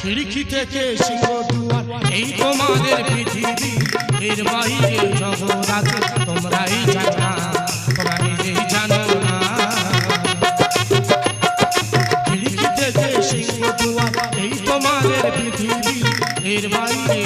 খিড়কি থেকে সিংহ দুয়ার, এই তোমাদের পৃথিবী। এর বাইরে আছে তোমরাই জানো না তোমরা জানো না। খিড়কি থেকে এই তোমাদের পৃথিবী। এর বাইরে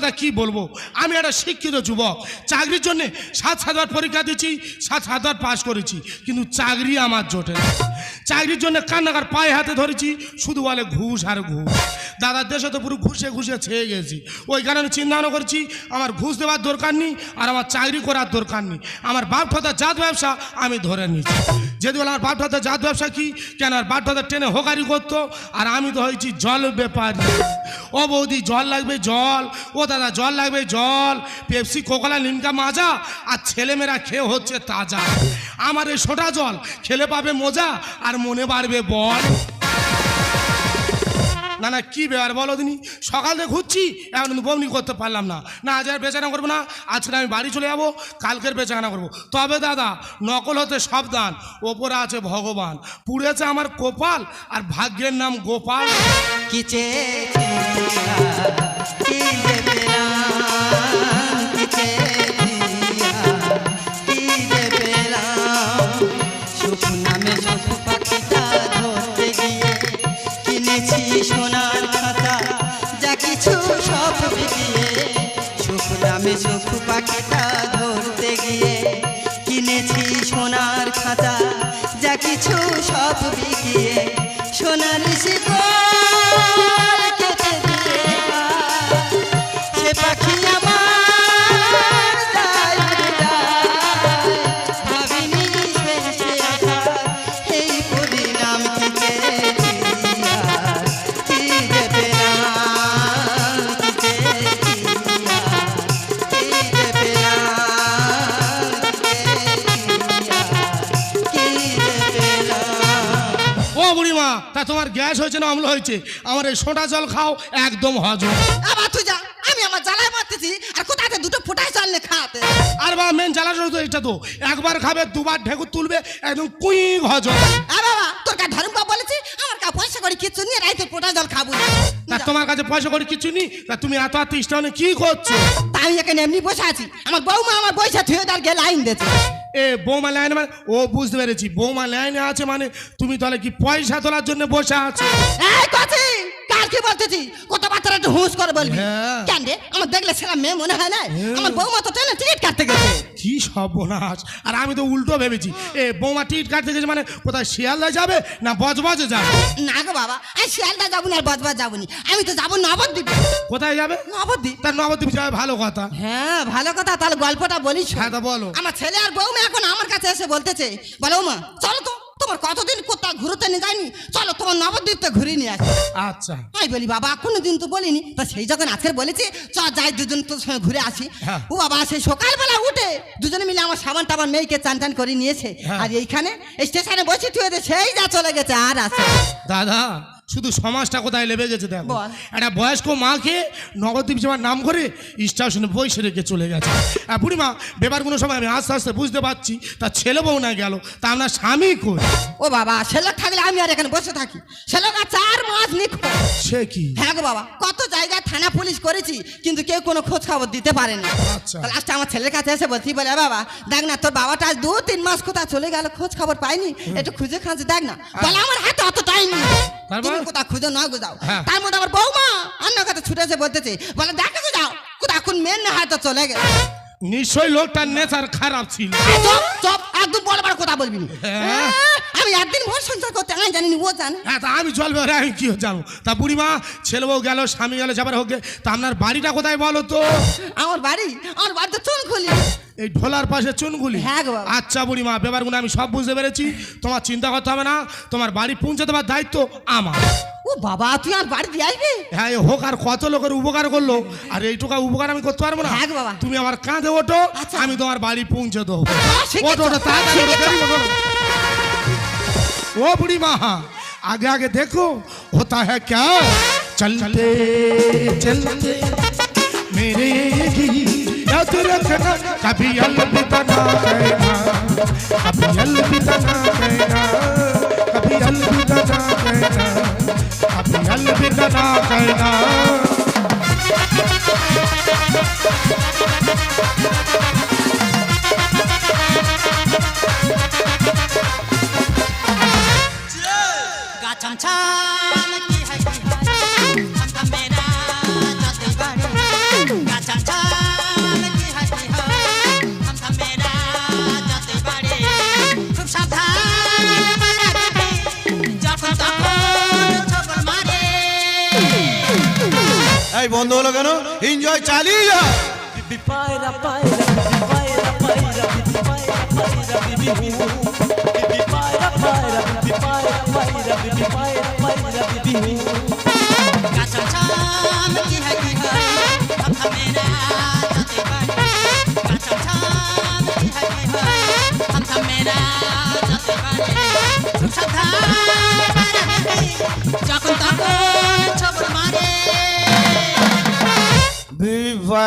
কথা কি বলব? আমি একটা শিক্ষিত যুবক। চাকরির জন্যে সাত হাজার পরীক্ষা দিচ্ছি সাত হাজার পাশ করেছি, কিন্তু চাকরি আমার জোটে চাকরির জন্য কান্নাকার পায়ে হাতে ধরেছি, শুধু বলে ঘুষ আর ঘুষ। দাদার দেশে তো পুরো ঘুষে ঘুষে ছেয়ে গেছি। ওই কারণে চিন্তা ভাবনা করছি, আমার ঘুষ দেওয়ার দরকার নেই আর আমার চাকরি করার দরকার নেই। আমার বাপ ঠাদার জাত ব্যবসা আমি ধরে নিয়েছি। যদি বলে আমার বাপ ঠাদার জাত ব্যবসা কি? কেন আর বাপ ঠাদার ট্রেনে হোকারি করতো? আর আমি তো হয়েছি জল ব্যাপারী। ও বৌদি, জল লাগবে জল। ও দাদা, জল লাগবে জল। পেপসি, কোকলা লিমকা মাজা আর ছেলেমেয়েরা খেয়ে হচ্ছে তাজা। আমার এই সোটা জল খেলে পাবে মজা আর মনে বাড়বে বল। না না, কী ব্যাপার বলো দিনি? সকাল থেকে ঘুরছি, এখন বমনি করতে পারলাম না। না, আজ আর বেচানা করব না আজকে আমি বাড়ি চলে যাব, কালকের বেচানা করব। তবে দাদা, নকল হতে সাবধান, ওপরে আছে ভগবান। পুড়েছে আমার কোপাল, আর ভাগ্যের নাম গোপাল। কি সুখ গ্যাস হয়েছে না অম্ল হয়েছে? আমার এই সোটা জল খাও একদম হজম। আবার তুই যা আমি আমার জ্বালায় মারতেছি আর কোথাতে দুটো খাতে আর বা মেন জ্বালানো তো এটা তো। একবার খাবে দুবার ঢেকুর তুলবে একদম কুই হজম। আর বাবা তোর কা ধর্ম বলেছি আমার কা পয়সা করে নিয়ে রাইতে জল খাব। না তোমার কাছে পয়সা করে কিছু নেই তা তুমি এত কি করছ? তা আমি এখানে এমনি বসে আছি। আমার বৌমা আমার বৈশা থুয়ে তার গে লাইন দিয়েছে। এ, বৌমা লাইনে মানে ও বুঝতে পেরেছি, বৌমা লাইনে আছে মানে তুমি তাহলে কি পয়সা তোলার জন্য বসে আছো? কার কি বলতেছি? কত বাচ্চারা একটু হুঁশ করে বলবি। হ্যাঁ। কেন রে? আমার দেখলে সেরা মেয়ে মনে হয় না? হ্যাঁ। আমার বৌমা তো ট্রেনে টিকিট কাটতে গেছে। কি সর্বনাশ। আর আমি তো উল্টো ভেবেছি এ বৌমা টিকিট কাটতে গেছে মানে কোথায় শিয়ালদা যাবে না বজবজে যাবে? না গো বাবা আমি শিয়ালদা যাব না আর বজবাজ যাব না আমি তো যাব নবদ্বীপে। কোথায় যাবে? নবদ্বীপ। তার নবদ্বীপ যাবে ভালো কথা। হ্যাঁ ভালো কথা তাহলে গল্পটা বলিস। হ্যাঁ তা বলো। আমার ছেলে আর বৌমা এখন আমার কাছে এসে বলতেছে বলো মা চলো তো। তোমার কতদিন কোথাও ঘুরতে নিয়ে যায়নি? চলো তোমার নবদ্বীপতে ঘুরে নিয়ে আসি। আচ্ছা। আমি বলি বাবা কোনোদিন তো বলিনি। তা সেই যখন আজকের বলেছি চ যাই দুজন তোর সঙ্গে ঘুরে আসি। হ্যাঁ। ও বাবা সেই সকালবেলা উঠে দুজনে মিলে আমার সাবান টাবান মেয়েকে চান টান করে নিয়েছে হ্যাঁ। আর এইখানে স্টেশনে বসে তুই সেই যা চলে গেছে আর আছে দাদা শুধু সমাজটা কোথায় লেবে গেছে দেখো। একটা বয়স্ক মাকে নবদ্বীপ যাওয়ার নাম করে স্টেশনে বসে রেখে চলে গেছে। আর বুড়িমা ব্যাপার কোনো সময় আমি আস্তে আস্তে বুঝতে পারছি তার ছেলে বউ না গেল তা আপনার স্বামী কই? ও বাবা ছেলে থাকলে আমি আর এখানে বসে থাকি। ছেলে চার মাস নিখোঁজ। সে কি? হ্যাঁ গো বাবা কত জায়গায় থানা পুলিশ করেছি কিন্তু কেউ কোনো খোঁজ খবর দিতে পারে না। আচ্ছা। লাস্টে আমার ছেলের কাছে এসে বলছি বলে বাবা দেখ না তোর বাবাটা আজ দু তিন মাস কোথায় চলে গেল খোঁজ খবর পাইনি একটু খুঁজে খাঁজে দেখ না। বলে আমার হাতে অত টাইম নেই কোথাও খুঁজে না গোজাও হ্যাঁ। তার মধ্যে আমার বৌমা অন্য কথা ছুটে এসে বলতেছে বলে দেখো যাও কোথাও কোন মেন না হয়তো চলে গেল নিশ্চয়ই লোকটার নেচার খারাপ ছিল। চপ চপ একদম বড় বড় কথা বলবি। হ্যাঁ। আমি একদিন ভোর সঞ্চয় করতে আমি জানিনি ও জানে। হ্যাঁ তা আমি চলবে আমি কি জানো তা বুড়িমা ছেলে বউ গেল স্বামী গেল যাবার হোক তা আপনার বাড়িটা কোথায় বলো তো? আমার বাড়ি আমার বাড়িতে চুন খুলি এই ঢোলার পাশে চুনগুলি হ্যাঁ গো বাবা। আচ্ছা বুড়িমা ব্যাপারগুলো আমি সব বুঝতে পেরেছি তোমার চিন্তা করতে হবে না তোমার বাড়ি পৌঁছে দেওয়ার দায়িত্ব আমার ও বাবা তুই আর বাড়ি দিয়ে আসবি হ্যাঁ এ হোক আর কত লোকের উপকার করলো আর এইটুকু উপকার আমি করতে পারবো না হ্যাঁ গো বাবা। তুমি আমার কাঁধে ওঠো আচ্ছা। আমি তোমার বাড়ি পৌঁছে দেবো শিখেছো? ওঠো ওঠো তাড়াতাড়ি ওঠো, দেরি ওঠো। ও বুড়ি মা आगे आगे देखो होता है क्या चलते चलते मेरे ही याद रखना कभी अलविदा ना कहना कभी अलविदा ना कहना कभी अलविदा ना कहना कभी अलविदा ना कहना এনজয় চালিয়ে যা Paira, paira, paira, paira, paira, paira, bibi hu. Bibi paira, paira, bibi paira, paira, bibi paira, paira, bibi hu.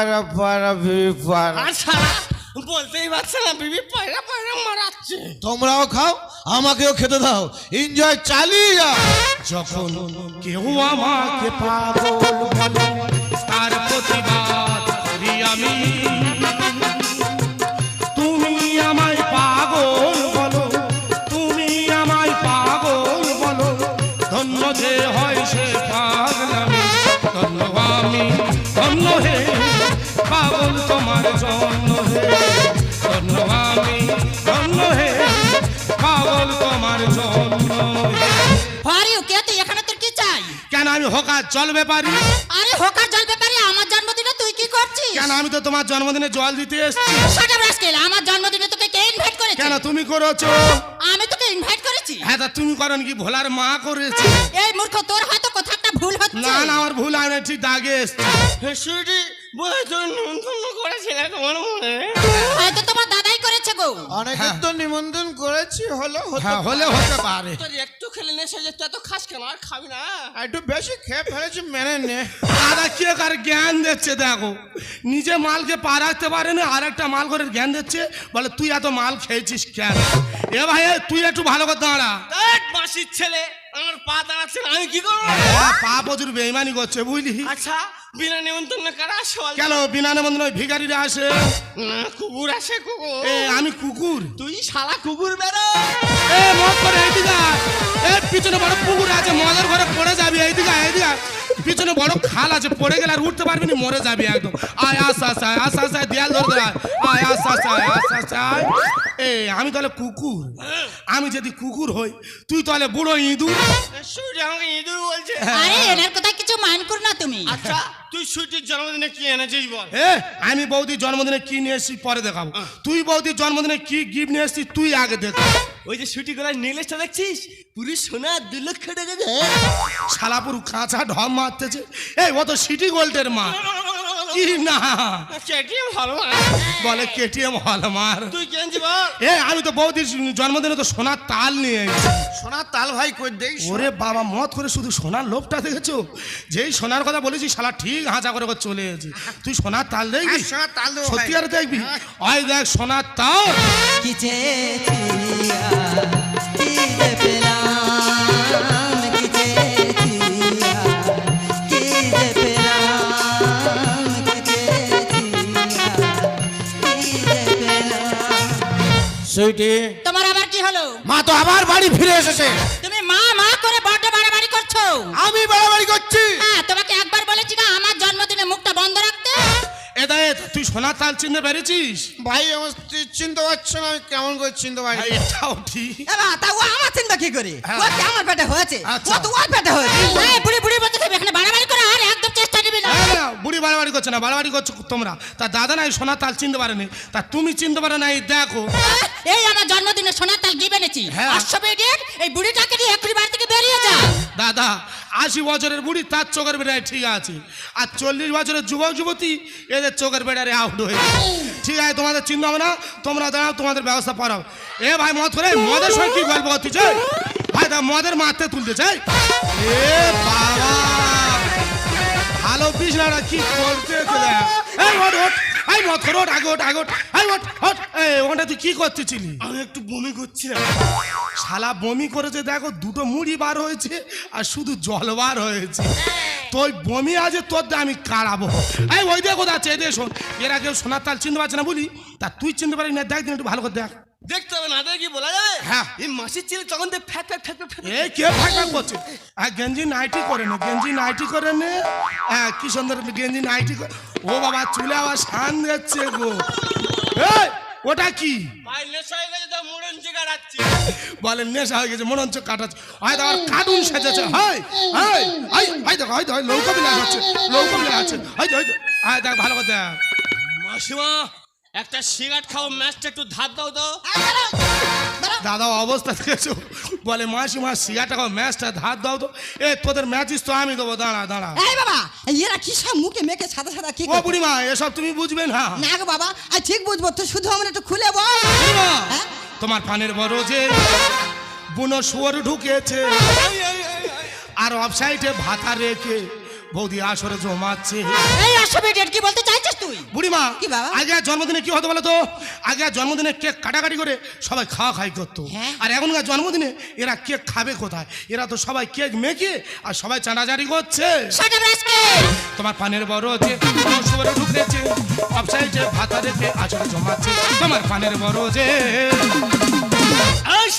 পায়রা পায়রা বিবি পায়রা। আচ্ছা বলতেই পারছে না বিবি পায়রা পায়রা মারাচ্ছে। তোমরাও খাও আমাকেও খেতে দাও। এনজয় চালিয়ে যাও। যখন কেউ আমাকে পাগল বলে হোকা জল ব্যাপারি। আরে হোকার জল ব্যাপারে আমার জন্মদিনে তুই কি করছিস? কেন আমি তো তোমার জন্মদিনে জল দিতে এসেছি। সাটা রাস্কেল আমার জন্মদিনে তোকে কে ইনভাইট করেছে? কেন তুমি করেছ? আমি তোকে ইনভাইট করেছি? হ্যাঁ তা তুমি করো কি ভোলার মা করেছে। এই মূর্খ তোর হয়তো কোথাও একটা ভুল হচ্ছে। না না আমার ভুল আমি ঠিক দাগে এসছি। সুইটি বলে তোর নিমন্ত্রণ করেছিল তোমার মনে হয়তো তোমার দাদাই করেছে গো। অনেকের তো নিমন্ত্রণ করেছি হলো হ্যাঁ হলে হতে পারে। তোর একটু খেলে নেশে যে তুই এত খাস কেন? আর খাবি না। একটু বেশি খেয়ে ফেলেছি মেনে নে। দাদা কে কার জ্ঞান দিচ্ছে দেখো। নিজে মালকে পা রাখতে পারে না আর একটা মাল করে জ্ঞান দিচ্ছে। বলে তুই এত মাল খেয়েছিস কেন? এ ভাই তুই একটু ভালো করে দাঁড়া। মাসির ছেলে। আমার পা দাঁড়াচ্ছে না, আমি কি করব? পা প্রচুর বেইমানি করছে বুঝলি? আচ্ছা বিনা নিমন্ত্রণে কারা আসে বল? কেন বিনা নেমন্ত্রণ ভিখারিরা আসে? না কুকুর আসে কুকুর। এ আমি কুকুর। তুই শালা কুকুর বেরো। এ মত করে এইদিকে এ পিছনে বড় পুকুর আছে মদের ঘরে পড়ে যাবি এইদিকে এইদিকে পিছনে বড় খাল আছে পড়ে গেলে আর উঠতে পারবি না মরে যাবি একদম। আয় আস আস আয় আস আস আয় দেয়াল ধরে ধরে আয়। আয় আস আস আয় আস আস আয়। এ আমি তাহলে কুকুর। আমি যদি কুকুর হই তুই তাহলে বুড়ো ইঁদুর। ইঁদুর বলছে। আরে এনার কথা কিছু মাইন্ড করো না তুমি। আচ্ছা তুই সুইটির জন্মদিনে কি এনেছিস বল? এ আমি বৌদির জন্মদিনে কি নিয়ে এসেছি পরে দেখাবো। তুই বৌদির জন্মদিনে কি গিফট নিয়ে এসেছিস তুই আগে দেখ। ওই যে সুটি গলায় নীলেশটা দেখছিস? পুরি সোনা দু লক্ষ টাকা দে শালাপুর কাঁচা ঢম মারতেছে। এই ও তো সিটি গোল্ডের মা। কি না। কেটিএম ভালো না। বলে কেটিএম হল মার তুই কেনছি বল এ আমি তো বৌদির জন্মদিনে তো সোনার তাল নিয়ে সোনার তাল ভাই কই ওরে বাবা মত করে শুধু সোনার লোভটা দেখেছ? যেই সোনার কথা বলেছি শালা ঠিক হাঁচা করে করে চলে এসেছি। তুই সোনার তাল দেখবি? হ্যাঁ, সোনার তাল সত্যি আর দেখবি? ওই দেখ সোনার তাল। কি চেয়েছি সুইটি তোমার আবার কি হলো? মা তো আবার বাড়ি ফিরে এসেছে। তুমি মা মা করে বড্ড বাড়াবাড়ি করছ? আমি বাড়াবাড়ি করছি। হ্যাঁ তোমাকে একবার বলেছি না আমার জন্মদিনে মুখটা বন্ধ রাখতে। এ দা তুই সোনার তাল চিনতে পেরেছিস? ভাই আমার চিনতে পারছে না কেমন করে চিনতে পারি? এটাও ঠিক। তা ও আমার চিন্তা কি করে? হ্যাঁ। ও কি আমার পেটে হয়েছে? আচ্ছা। ও তো ওর পেটে হয়েছে। এই বুড়ি বুড়ি নেবে না। না, না, বুড়ি বাড়াবাড়ি করছে না বাড়াবাড়ি করছ তোমরা। তা দাদা নাই সোনার তাল চিনতে পারেনি। তা তুমি চিনতে পারো না এই দেখো এই আমার জন্মদিনে সোনার তাল এনেছি হ্যাঁ। অশ্ববেডিয়ার এই বুড়িটাকে নিয়ে এক্ষুনি বাড়ি থেকে বেরিয়ে যা। দাদা আশি বছরের বুড়ি তার চোখের বেড়ায় ঠিক আছে। আর চল্লিশ বছরের যুবক যুবতী এদের চোখের বেড়ারে আউট হয়ে গেছে। ঠিক আছে তোমাদের চিন্তা হবে না তোমরা দাঁড়াও তোমাদের ব্যবস্থা করাও। এ ভাই মত করে মদের সঙ্গে কি গল্প করতেছে ভাই দা মদের মারতে তুলতেছে এই। এ বাবা ভালো বিছনাটা কি করতে এই ওট ওট এই মত করো ওঠ, আগে ওঠ আগে ওঠ এই ওঠ ওঠ এই ওখানটা তুই কি করতেছিলি? আমি একটু বমি করছিলাম শালা বমি করেছে দেখো দুটো মুড়ি বার হয়েছে আর শুধু জল বার হয়েছে। তোর বমি আছে তোর আমি কাড়াবো। এই ওই আছে এদের শোন। এরা কেউ সোনার তাল চিনতে পারছে না বলি। তা তুই চিনতে পারিস না দেখ দিন একটু ভালো করে দেখ। দেখতে হবে না দেখে কি বলা যাবে? হ্যাঁ। এই মাসির ছেলে তখন তো ফ্যাট ফ্যাট ফ্যাট ফ্যাট এই কে ফাঁক ফাঁক করছে? হ্যাঁ গেঞ্জি নাইটি করে নে গেঞ্জি নাইটি করে নে। হ্যাঁ কি সুন্দর গেঞ্জি নাইটি করে ও বাবা চুলে আবার শান যাচ্ছে গো। এই ওটা কি? ভাই নেশা হয়ে গেছে তো চিকা বলে নেশা হয়ে গেছে হচ্ছে কাটাচ্ছে। হয়তো আবার কার্টুন সেজেছে। হয় হয় হাই হাই দেখো হয় লৌকা বিলা আছে লৌকা বিলা আছে হয়তো হয়তো হ্যাঁ দেখ ভালো কথা দেখ। মাসিমা একটা সিগারেট খাও ম্যাচটা একটু ধার দাও তো। দাদা অবস্থা দেখেছ? বলে মাসি মাস খাও ম্যাচটা ধার দাও তো। এ তোদের ম্যাচিস তো আমি দেবো দাঁড়া দাঁড়া। এই বাবা এরা কি সব মুখে মেখে সাদা সাদা কি ও করে? বুড়িমা এসব তুমি বুঝবে না। না গো বাবা আর ঠিক বুঝব তো শুধু আমরা একটু খুলে বল। হ্যাঁ? তোমার পানের বড় যে বুনো শুয়োর ঢুকেছে। আর অফসাইডে ভাতা রেখে বৌদি আসরে জমাচ্ছে। এই অসুবিধা কি বলতে চাইছিস তুই? বুড়িমা কি বাবা? আগে জন্মদিনে কি হতো বলো তো আগে জন্মদিনে কেক কাটাকাটি করে সবাই খাওয়া খাই করতো। হ্যাঁ। আর এখনকার জন্মদিনে এরা কেক খাবে কোথায়? এরা তো সবাই কেক মেখে আর সবাই চাঁদাচারি করছে। তোমার পানের বড় যে শুভরে ঢুকেছে অফসাইডে ভাতা রেখে আসরে জমাচ্ছে। তোমার পানের বড় যে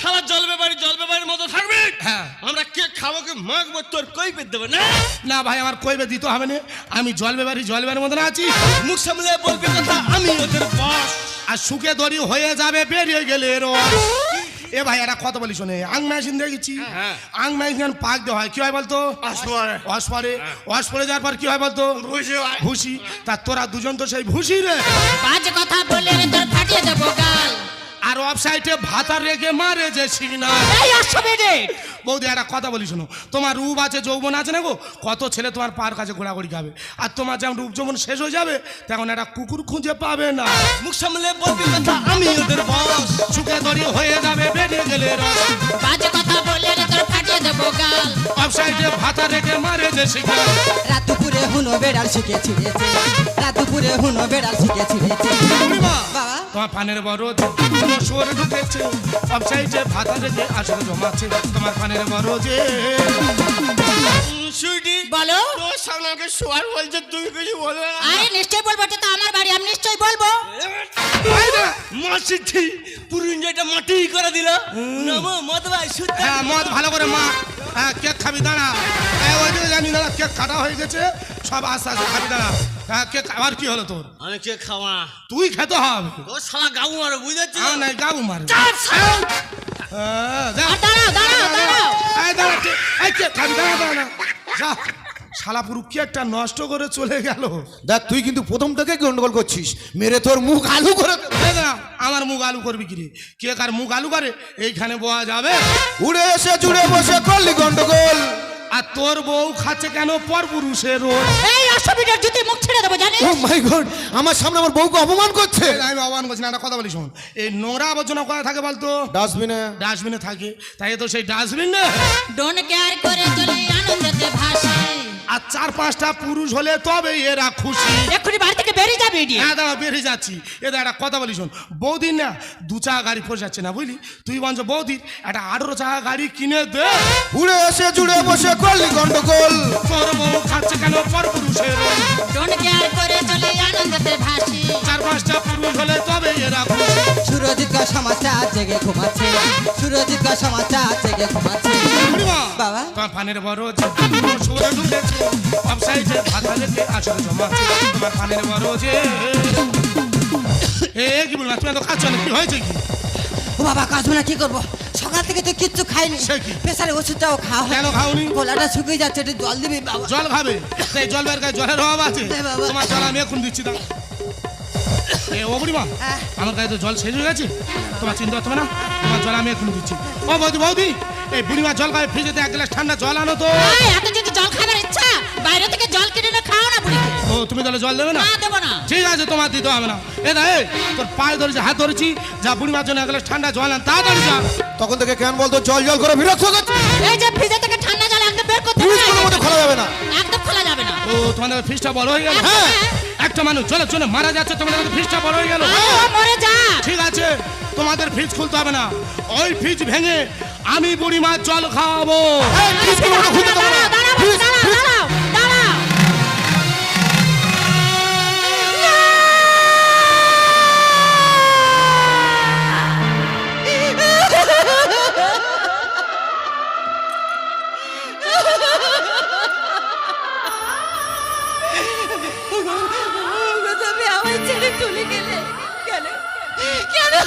সারা জল ব্যাপারী জল ব্যাপারীর মতো থাকবি? হ্যাঁ। আমরা কে খাব কি মাখবো তোর কই পেতে দেবে না? না ভাই আমার কইবে দিতে হবে না। আমি জল বেবারি জল বেবারির মতন আছি। মুখ সামলে বলবি কথা আমি ওদের বস আর সুখে দড়ি হয়ে যাবে বেরিয়ে গেলে রস এ ভাই এটা কত বলি শোনে। আং মেশিন দেখেছি? হ্যাঁ। আং মেশিন পাক দেওয়া হয়। কি হয় বলতো? আসবারে। ওয়াশ পরে ওয়াশ পরে যাওয়ার পর কি হয় বলতো? ভুসি হয়। ভুসি তা তোরা দুজন তো সেই ভুসি রে। বাজে কথা বললে রে তোর ফাটিয়ে দেবো গাল। আর অফ সাইডে ভাতা রেখে মারে যে সিগনাল এই বৌদি একটা কথা বলি শোনো। তোমার রূপ আছে যৌবন আছে না গো? কত ছেলে তোমার পার কাছে ঘোরাঘুরি খাবে। আর তোমার যেমন রূপ যৌবন শেষ হয়ে যাবে তেমন একটা কুকুর খুঁজে পাবে না। মুখ সামলে বলবি কথা আমি ওদের বস সুখে দড়ি হয়ে যাবে বেরিয়ে গেলে বাজে কথা বললে রে তোর ফাটিয়ে দেবো গাল। সাইডে ভাতা রেখে মারে যে সিগনাল রাত দুপুরে হুনো বেড়াল শিখে ছিঁড়েছে। রাত হুনো বেড়াল শিখে ছিঁড়েছে। বাবা তোমার পানের কোনো শুয়োরে ঢুকেছে। অফসাইডে ভাতা রেখে আসলে জমাচ্ছে তোমার পানের যে সুইটি বলো। তোর সামনে আমাকে শোয়ার বলছে তুই কিছু বলবে না। আরে নিশ্চয় বলব এটা তো আমার বাড়ি আমি নিশ্চয়ই বলব। এই না, মাসির ছি পুরো এনজয়টা মাটি করে দিল। নামো মদ ভাই সুদ্ধ হ্যাঁ মদ ভালো করে মা হ্যাঁ কেক খাবি দাঁড়া। হ্যাঁ ওই জানি দাঁড়া কেক কাটা হয়ে গেছে সব আস্তে আস্তে খাবি দাঁড়া। হ্যাঁ কেক আবার কি হলো তোর? আমি কে খাওয়া? তুই খেতে হবে। ও শালা গাউ মারো বুঝেছিস? হ্যাঁ নাই গাবু মারে চাপ শালা। হ্যাঁ, দাঁড়াও, দাঁড়াও, দাঁড়াও। এই দাঁড়া, কে- এই খাবি দাঁড়া দাঁড়া যা। শালা পুরো কেকটা নষ্ট করে চলে গেল। দেখ তুই কিন্তু প্রথম থেকে গন্ডগোল করছিস। মেরে তোর মুখ আলু করে দেব। আমার মুখ আলু করবি কি রে? কেক আর মুখ আলু করে? এইখানে বোয়া যাবে। উড়ে এসে জুড়ে বসে করলি গন্ডগোল। আর তোর বউ খাচ্ছে কেন পর পুরুষের রোল এই অসুবিধার যদি মুখ ছেড়ে দেবো জানিস? ও মাই গড আমার সামনে আমার বউকে অপমান করছে। আমি অপমান করছি না একটা কথা বলি শোন। এই নোংরা আবর্জনা কোথায় থাকে বলতো? ডাস্টবিনে ডাস্টবিনে থাকে। তাই তো সেই ডাস্টবিন না ডোন্ট কেয়ার করে চলে আনন্দতে ভাসে। আর চার পাঁচটা পুরুষ হলে তবে এরা খুশি। এক্ষুনি বাড়ি থেকে বেরিয়ে যাবে এটি হ্যাঁ দাঁড়া বেরিয়ে যাচ্ছি। এদের একটা কথা বলি শোন। বৌদির না দু চাকা গাড়ি পড়ে যাচ্ছে না বুঝলি? তুই বলছ বৌদির একটা আঠেরো চাকা গাড়ি কিনে দে। উড়ে এসে জুড়ে বসে করলি গন্ডগোল। তোর বউ খাচ্ছে কেন পর পুরুষের করে চলে আনন্দতে ভাসে। চার পাঁচটা পুরুষ হলে তবে এরা খুশি সুরজিৎ কা সমাজটা জেগে ঘুমাচ্ছে? সুরজিৎ কা সমাজটা জেগে ঘুমাচ্ছে? বাবা। তোমার ফানের বড় যে ঢুকেছে। অফসাইডে ভাতা রেখে আসলে জমাচ্ছে। তোমার ফানের বড় যে। এ কি বলবা তুমি তো খাচ্ছ না কি হয়েছে কি? ও বাবা কাজ না কি করব? সকাল থেকে তো কিচ্ছু খাইনি। সে কি? প্রেসারের ওষুধটাও খাওয়া কেন খাওনি? গলাটা শুকিয়ে যাচ্ছে একটু জল দিবি বাবা। জল খাবে? সেই জল বের গায়ে জলের অভাব আছে? এ বাবা। তোমার জল আমি এখন দিচ্ছি দাও। এ ও বুড়িমা হ্যাঁ। আমার গায়ে তো জল শেষ হয়ে গেছে? তোমার চিন্তা হচ্ছে না তোমার জল আমি এখন দিচ্ছি। ও বৌদি বৌদি এই বুড়িমা জল খাবে ফ্রিজেতে এক গ্লাস ঠান্ডা জল আনো তো। এই, এত যদি জল খাবার ইচ্ছা বাইরে থেকে জল কিনে এনে খাও না বুড়িকে। তুমি তাহলে জল দেবে না? না দেবো না। ঠিক আছে তোমার দিতে হবে না। এ দা এ তোর পায়ে ধরেছি হাত ধরেছি যা বুড়িমার জন্য এক গ্লাস ঠান্ডা জল আন তাড়াতাড়ি যা। তখন থেকে কেন বলতো জল জল করে বিরক্ত করছে? এই যে ফ্রিজে থেকে ঠান্ডা জল একদম বের করতে ফ্রিজ হবে। কোনো মতো খোলা যাবে না। একদম খোলা যাবে না। ও তোমাদের বড় হয়ে গেল। হ্যাঁ। একটা মানুষ চলে চলে মারা যাচ্ছে তোমাদের বড় হয়ে গেল। মরে যা। ঠিক আছে তোমাদের ফ্রিজ খুলতে হবে না। ওই ফ্রিজ ভেঙে আমি বুড়ি মাছ জল খাওয়াবো। ফ্রিজ খুলতে দেবো না?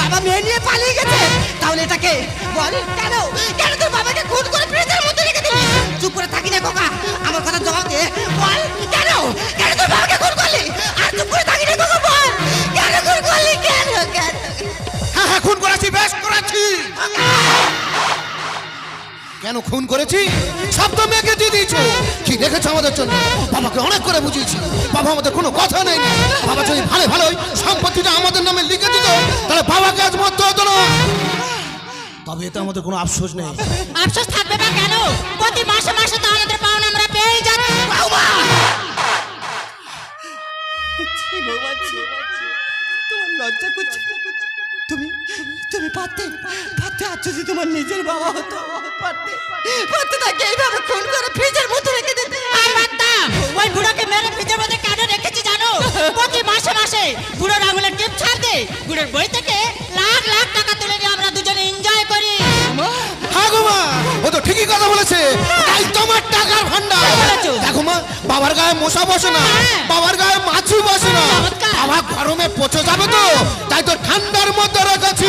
বাবা মেয়ে নিয়ে পালিয়ে গেছে। তাহলে এটাকে বল কেন? কেন তোর বাবাকে খুন করে ফ্রিজের মধ্যে রেখে দিলি? চুপ করে থাকি না খোকা। আমার কথা জবাব দে বল কেন? কেন তোর বাবাকে খুন করলি? আর চুপ করে থাকি না খোকা বল। কেন খুন করলি? কেন কেন হ্যাঁ হ্যাঁ খুন করেছি বেশ করেছি। কেন খুন করেছি? সব তো মেয়েকে দিয়ে দিয়েছ। কি রেখেছো আমাদের জন্য? বাবাকে অনেক করে বুঝিয়েছি। বাবা আমাদের কোনো কথা নেই। বাবা যদি ভালো ভালোই সম্পত্তিটা আমাদের নামে লিখে দিত তাহলে বাবাকে আজ মরতে হতো না। তবে এতে আমাদের কোনো আফসোস নেই। আফসোস থাকবে না কেন? প্রতি মাসে মাসে তো আমাদের পাওনা আমরা পেয়েই ছি। তোমার লজ্জা করছে তুমি তুমি পারতে পারতে আজ যদি তোমার নিজের বাবা হতো পারতে পারতে তাকে এইভাবে খুন করে ফ্রিজের মধ্যে রেখে দিতে। আর বাদ্দাম ওই বুড়োকে মেরে ফ্রিজের মধ্যে কেন রেখেছি জানো? প্রতি মাসে মাসে বুড়োর আঙুলের টিপ ছাড় দে বুড়োর বই থেকে লাখ লাখ টাকা তুলে নিয়ে আমরা দুজনে এনজয় করি। হ্যাঁ গো মা ও তো ঠিকই কথা বলেছে। তাই তোমার টাকার ভান্ডার বাবার গায়ে মশা বসে না। হ্যাঁ। বাবার গায়ে মাছি বসে না। বাবা গরমে পচে যাবে তো। তাই তো ঠান্ডার মধ্যে রেখেছি।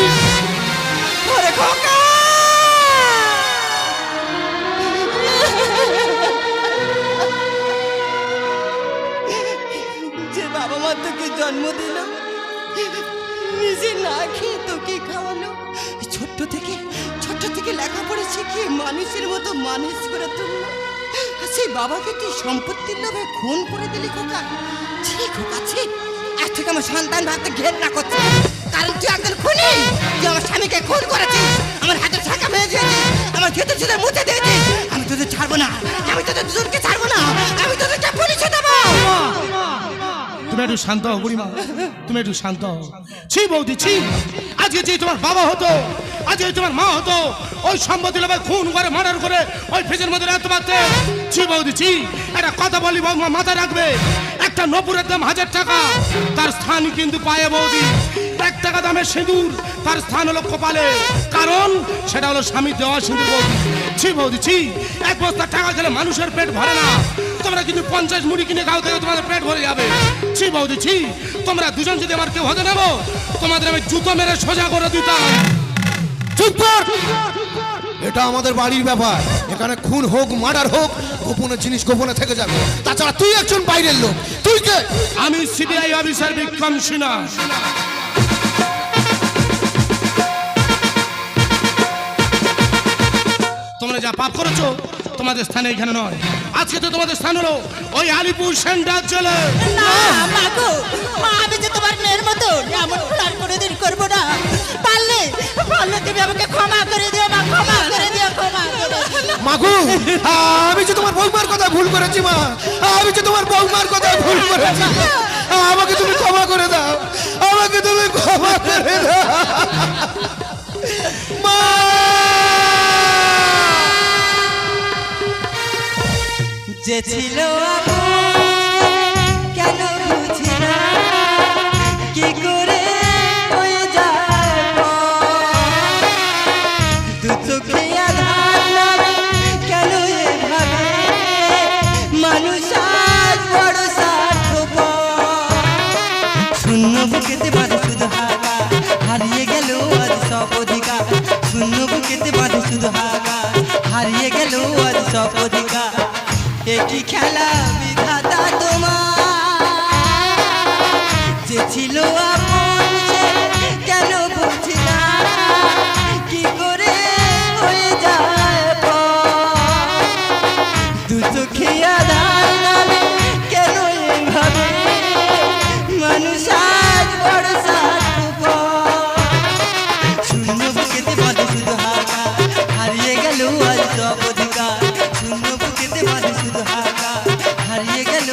যে বাবা মা তোকে জন্ম দিল নিজে না খেয়ে তোকে খাওয়ালো। ছোট্ট থেকে ছোট্ট থেকে লেখাপড়া শিখিয়ে মানুষের মতো মানুষ করে তুললো সেই বাবাকে তুই সম্পত্তির লোভে খুন করে দিলি, খোকা? ঠিক খোকা ঠিক আজ থেকে আমার সন্তান ভাবতে ঘের না করছে। কারণ তুই একজন খুনি, তুই আমার স্বামীকে খুন করেছিস। আমার হাতে ছাকা মেরে দিয়েছিস আমার ক্ষেত্রে ছেলে মুছে দিয়েছিস। আমি তোদের ছাড়বো না, আমি তোদের দুজনকে ছাড়বো না, আমি তোদেরকে পুলিশে দেবো তুমি একটু শান্ত হও বুড়িমা তুমি একটু শান্ত ছি বৌদি, ছি। আজকে যে তোমার বাবা হতো, আজকে তোমার মা হতো, ওই সম্পত্তি লোভে খুন করে, মার্ডার করে, ওই ফ্রিজের মধ্যে রাখতে পারতে। ছি বৌদি, ছি। একটা কথা বলি বৌমা মাথায় রাখবে। একটা নপুরের দাম হাজার টাকা, তার স্থান কিন্তু পায়ে বৌদি। এক টাকা দামের সিঁদুর, তার স্থান হলো কপালে। কারণ সেটা হলো স্বামী দেওয়া সিঁদুর বৌদি। ছি বৌদি, ছি। এক বস্তা টাকা খেলে মানুষের পেট ভরে না। তোমরা কিন্তু পঞ্চাশ মুড়ি কিনে খাও থেকে তোমাদের পেট ভরে যাবে। ছি বৌদি ছি। তোমরা দুজন যদি আমার কেউ হতে নেব তোমাদের আমি জুতো মেরে সোজা করে দিতাম। চুপ এটা আমাদের বাড়ির ব্যাপার। এখানে খুন হোক মার্ডার হোক গোপনে জিনিস গোপনে থেকে যাবে। তাছাড়া তুই একজন বাইরের লোক। তুই কে? আমি সিবিআই অফিসার বিক্রম সিনহা। তোমরা যা পাপ করেছ তোমাদের স্থানে এখানে নয়। আজকে তো তোমাদের স্থান হলো ওই আলিপুর সেন্টার মাগো আমি যে তোমার মেয়ের মতো এমন প্ল্যান কোনোদিন করব না। পারলে পারলে তুমি আমাকে ক্ষমা করে দিও মা ক্ষমা করে দিও ক্ষমা মাগু আমি যে তোমার বৌমার কথা ভুল করেছি মা। আমি যে তোমার বৌমার কথা ভুল করেছি আমাকে তুমি ক্ষমা করে দাও। আমাকে তুমি ক্ষমা করে দাও। মা যে ছিল কেন বুঝি করে দু চোখে কেন এভাবে? মানুষ আজ বড় স্বার্থপর। শূন্য বুকেতে বাঁধে শুধু হাগা। হারিয়ে গেল আজ সব অধিকার। শূন্য বুকেতে বাঁধে শুধু হাগা। হারিয়ে গেল আজ সব অধিকার। একই খেলা বিধাতা তোমার। যে ছিল কেন বুঝি না কি করে হয়ে যায় কেন এইভাবে? মানুষ আজ বড় স্বার্থপর শূন্য বুকেতে বাঁধে শুধু হারিয়ে গেল আজ সব অধিকার শূন্য বুকেতে বাঁধে শুধু হাকা হারিয়ে গেল